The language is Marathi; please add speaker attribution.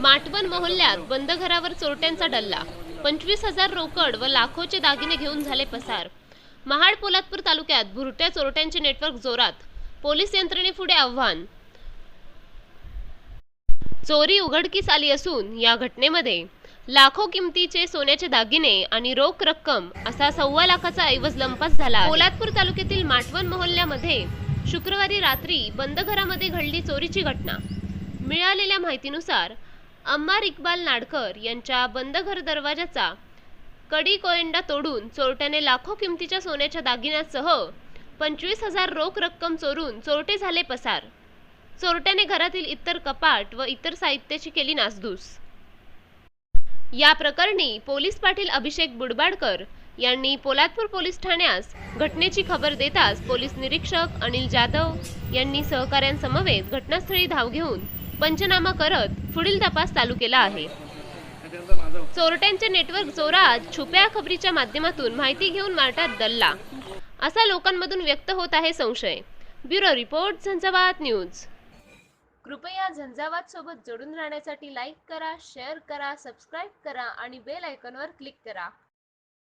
Speaker 1: माटवण मोहल्ल्यात बंद घरावर चोरट्यांचा डल्ला. पंचवीस हजार रोकड व लाखोचे दागिने घेऊन झाले पसार. महाड पोलादपूर तालुक्यात भुरट्या चोरट्यांचे नेटवर्क जोरात. पोलीस यंत्रणेपुढे आव्हान. चोरी उघडकीस आली असून या घटनेमध्ये लाखो किमतीचे सोन्याचे दागिने आणि रोख रक्कम असा सव्वा लाखाचा ऐवज लंपास झाला पोलादपूर तालुक्यातील माटवण मोहल्ल्यामध्ये शुक्रवारी रात्री बंद घरामध्ये घडली चोरीची घटना. मिळालेल्या माहितीनुसार अम्मार इक्बाल नाडकर यांच्या बंद घर दरवाजाचा कडी कोयंडा तोडून चोरट्याने लाखो किमतीच्या सोन्याच्या दागिन्यासह पंचवीस हजार रोख रक्कम चोरून चोरटे झाले पसार. चोरट्याने घरातील इतर कपाट व इतर साहित्याची केली नासधूस. या प्रकरणी पोलीस पाटील अभिषेक बुडबाडकर यांनी पोलादपूर पोलीस ठाण्यास घटनेची खबर देताच पोलीस निरीक्षक अनिल जाधव यांनी सहकाऱ्यांसमवेत घटनास्थळी धाव घेऊन पंचनामा करत पुढील तपास चालू केला आहे. चोरट्यांचे नेटवर्क चोरात छुप्या खबरीच्या माध्यमातून माहिती घेऊन मार्टात दल्ला. असा लोकांमधून व्यक्त होत आहे संशय. Bureau report Jhanjhavat news. कृपया झंझावात सोबत जोडून राहण्यासाठी लाईक करा शेअर करा सबस्क्राईब करा आणि बेल आयकॉनवर क्लिक करा.